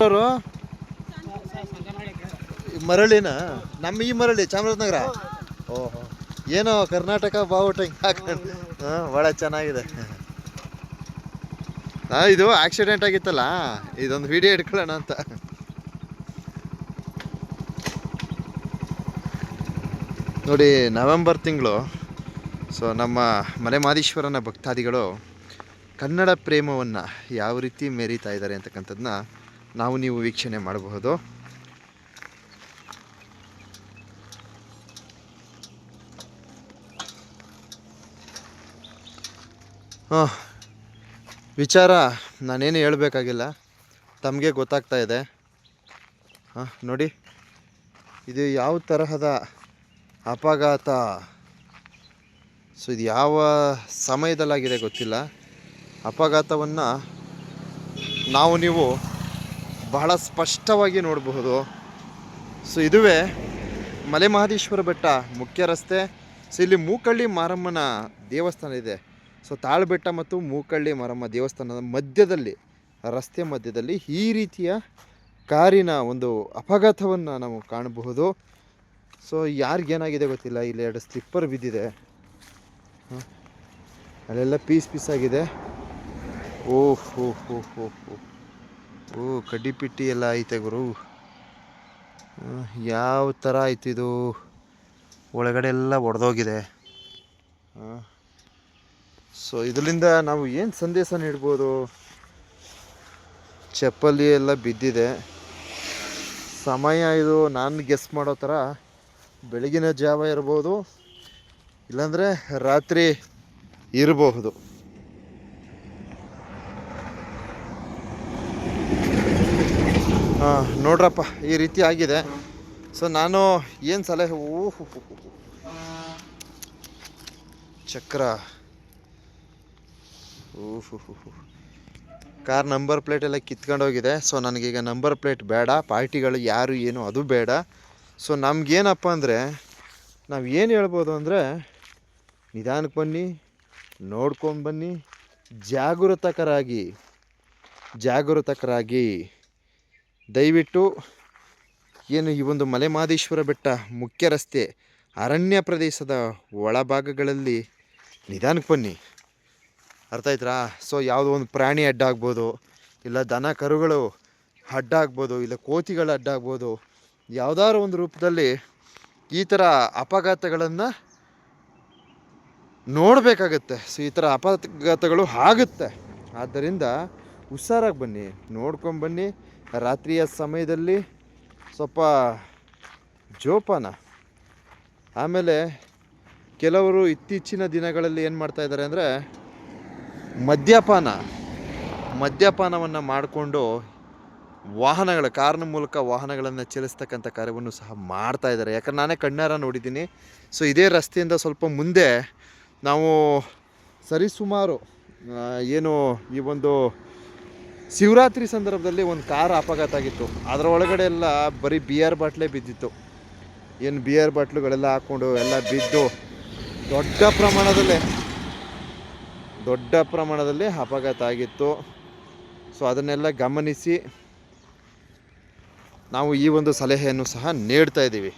ಅವರು ಮರಳಿನ? ನಮ್ಮ ಈ ಮರಳಿ, ಚಾಮರಾಜನಗರ? ಓಹೋ. ಏನೋ ಕರ್ನಾಟಕ ಬಾವುಟ ಹಾಕೊಂಡು. ಹಾಂ ಭಾಳ ಚೆನ್ನಾಗಿದೆ. ಹಾಂ ಇದು ಆಕ್ಸಿಡೆಂಟ್ ಆಗಿತ್ತಲ್ಲ? ಇದೊಂದು ವಿಡಿಯೋ ಇಟ್ಕೊಳ್ಳೋಣ ಅಂತ. ನೋಡಿ, ನವೆಂಬರ್ ತಿಂಗಳು, ಸೊ ನಮ್ಮ ಮಲೆಮಾದೀಶ್ವರನ ಭಕ್ತಾದಿಗಳು ಕನ್ನಡ ಪ್ರೇಮವನ್ನು ಯಾವ ರೀತಿ ಮೆರೀತಾ ಇದ್ದಾರೆ ಅಂತಕ್ಕಂಥದ್ದನ್ನ ನಾವು ನೀವು ವೀಕ್ಷಣೆ ಮಾಡಬಹುದು. ವಿಚಾರ ನಾನೇನು ಹೇಳಬೇಕಾಗಿಲ್ಲ. ತಮಗೆ ಗೊತ್ತಾಗ್ತಾ ಇದೆ. ಹಾಂ, ನೋಡಿ. ಇದು ಯಾವ ತರಹದ ಅಪಘಾತ? ಸೊ, ಇದು ಯಾವ ಸಮಯದಲ್ಲಾಗಿದೆ ಗೊತ್ತಿಲ್ಲ. ಅಪಘಾತವನ್ನು ನಾವು ನೀವು ಬಹಳ ಸ್ಪಷ್ಟವಾಗಿ ನೋಡಬಹುದು. ಸೊ ಇದುವೇ ಮಲೆಮಹದೇಶ್ವರ ಬೆಟ್ಟ ಮುಖ್ಯ ರಸ್ತೆ. ಸೊ ಇಲ್ಲಿ ಮೂಕಳ್ಳಿ ಮಾರಮ್ಮನ ದೇವಸ್ಥಾನ ಇದೆ. ಸೊ ತಾಳ್ಬೆಟ್ಟ ಮತ್ತು ಮೂಕಳ್ಳಿ ಮಾರಮ್ಮ ದೇವಸ್ಥಾನದ ಮಧ್ಯದಲ್ಲಿ, ರಸ್ತೆ ಮಧ್ಯದಲ್ಲಿ ಈ ರೀತಿಯ ಕಾರಿನ ಒಂದು ಅಪಘಾತವನ್ನು ನಾವು ಕಾಣಬಹುದು. ಸೊ ಯಾರಿಗೇನಾಗಿದೆ ಗೊತ್ತಿಲ್ಲ, ಇಲ್ಲಿ ಎರಡು ಸ್ಲಿಪ್ಪರ್ ಬಿದ್ದಿದೆ. ಅಲ್ಲೆಲ್ಲ ಪೀಸ್ ಪೀಸ್ ಆಗಿದೆ. ಓಹ್, ಹೋ ಹೋ ಹೋ ಹೋ. ಓ ಕಡ್ಡಿ ಪಿಟ್ಟಿ ಎಲ್ಲ ಐತೆ ಗುರು. ಯಾವ ಥರ ಇದು? ಒಳಗಡೆ ಎಲ್ಲ ಒಡೆದೋಗಿದೆ. ಸೊ ಇದರಿಂದ ನಾವು ಏನು ಸಂದೇಶ ನೀಡ್ಬೋದು? ಚಪ್ಪಲಿ ಎಲ್ಲ ಬಿದ್ದಿದೆ. ಸಮಯ ಇದು ನಾನು ಗೆಸ್ ಮಾಡೋ ಥರ ಬೆಳಗಿನ ಜಾವ ಇರ್ಬೋದು. ಇಲ್ಲಾಂದರೆ ರಾತ್ರಿ ಇರಬಹುದು. ನೋಡ್ರಪ್ಪ, ಈ ರೀತಿ ಆಗಿದೆ. ಸೊ ನಾನು ಏನು ಸಲಹೆ ಓಹ್ ಚಕ್ರ. ಓಹ್ ಕಾರ್ ನಂಬರ್ ಪ್ಲೇಟ್ ಎಲ್ಲ ಕಿತ್ಕೊಂಡು ಹೋಗಿದೆ. ಸೊ ನನಗೀಗ ನಂಬರ್ ಪ್ಲೇಟ್ ಬೇಡ. ಪಾರ್ಟಿಗಳು ಯಾರು, ಏನು, ಅದು ಬೇಡ. ಸೊ ನಮಗೇನಪ್ಪ ಅಂದರೆ, ನಾವು ಏನು ಹೇಳ್ಬೋದು ಅಂದರೆ ನಿಧಾನಕ್ಕೆ ಬನ್ನಿ, ನೋಡ್ಕೊಂಡು ಬನ್ನಿ, ಜಾಗೃತಕರಾಗಿ ಜಾಗೃತಕರಾಗಿ. ದಯವಿಟ್ಟು ಏನು ಈ ಒಂದು ಮಲೆಮಾದೇಶ್ವರ ಬೆಟ್ಟ ಮುಖ್ಯ ರಸ್ತೆ ಅರಣ್ಯ ಪ್ರದೇಶದ ಒಳಭಾಗಗಳಲ್ಲಿ ನಿಧಾನಕ್ಕೆ ಬನ್ನಿ. ಅರ್ಥ ಆಯ್ತರಾ? ಸೊ ಯಾವುದೋ ಒಂದು ಪ್ರಾಣಿ ಅಡ್ಡ ಆಗ್ಬೋದು ಇಲ್ಲ ದನ ಕರುಗಳು ಅಡ್ಡ ಆಗ್ಬೋದು ಇಲ್ಲ ಕೋತಿಗಳು ಅಡ್ಡ ಆಗ್ಬೋದು ಯಾವುದಾದ್ರು ಒಂದು ರೂಪದಲ್ಲಿ ಈ ಥರ ಅಪಘಾತಗಳನ್ನು ನೋಡಬೇಕಾಗತ್ತೆ. ಸೊ ಈ ಥರ ಅಪಘಾತಗಳು ಆಗುತ್ತೆ. ಆದ್ದರಿಂದ ಹುಷಾರಾಗಿ ಬನ್ನಿ, ನೋಡ್ಕೊಂಡು ಬನ್ನಿ. ರಾತ್ರಿಯ ಸಮಯದಲ್ಲಿ ಸ್ವಲ್ಪ ಜೋಪಾನ. ಆಮೇಲೆ ಕೆಲವರು ಇತ್ತೀಚಿನ ದಿನಗಳಲ್ಲಿ ಏನು ಮಾಡ್ತಾ ಇದ್ದಾರೆ ಅಂದರೆ ಮದ್ಯಪಾನ. ಮದ್ಯಪಾನವನ್ನು ಮಾಡಿಕೊಂಡು ವಾಹನಗಳ, ಕಾರ್ನ ಮೂಲಕ ವಾಹನಗಳನ್ನು ಚಲಿಸ್ತಕ್ಕಂಥ ಕಾರ್ಯವನ್ನು ಸಹ ಮಾಡ್ತಾ ಇದ್ದಾರೆ. ಯಾಕಂದ್ರೆ ನಾನೇ ಕಣ್ಣಾರ ನೋಡಿದ್ದೀನಿ. ಸೊ ಇದೇ ರಸ್ತೆಯಿಂದ ಸ್ವಲ್ಪ ಮುಂದೆ ನಾವು ಸರಿಸುಮಾರು ಏನು ಈ ಒಂದು ಶಿವರಾತ್ರಿ ಸಂದರ್ಭದಲ್ಲಿ ಒಂದು ಕಾರ್ ಅಪಘಾತ ಆಗಿತ್ತು. ಅದರ ಒಳಗಡೆ ಎಲ್ಲ ಬರೀ ಬಿಯರ್ ಬಾಟ್ಲೇ ಬಿದ್ದಿತ್ತು. ಏನು ಬಿಯರ್ ಬಾಟ್ಲುಗಳೆಲ್ಲ ಹಾಕ್ಕೊಂಡು ಎಲ್ಲ ಬಿದ್ದು ದೊಡ್ಡ ಪ್ರಮಾಣದಲ್ಲಿ ದೊಡ್ಡ ಪ್ರಮಾಣದಲ್ಲಿ ಅಪಘಾತ ಆಗಿತ್ತು. ಸೊ ಅದನ್ನೆಲ್ಲ ಗಮನಿಸಿ ನಾವು ಈ ಒಂದು ಸಲಹೆಯನ್ನು ಸಹ ನೀಡ್ತಾ ಇದ್ದೀವಿ.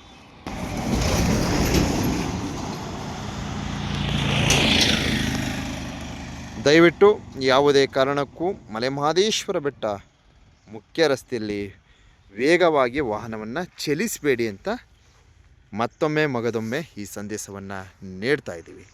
ದಯವಿಟ್ಟು ಯಾವುದೇ ಕಾರಣಕ್ಕೂ ಮಲೆಮಹದೇಶ್ವರ ಬೆಟ್ಟ ಮುಖ್ಯ ರಸ್ತೆಯಲ್ಲಿ ವೇಗವಾಗಿ ವಾಹನವನ್ನು ಚಲಿಸಬೇಡಿ ಅಂತ ಮತ್ತೊಮ್ಮೆ ಮಗದೊಮ್ಮೆ ಈ ಸಂದೇಶವನ್ನು ನೀಡ್ತಾ ಇದ್ದೀವಿ.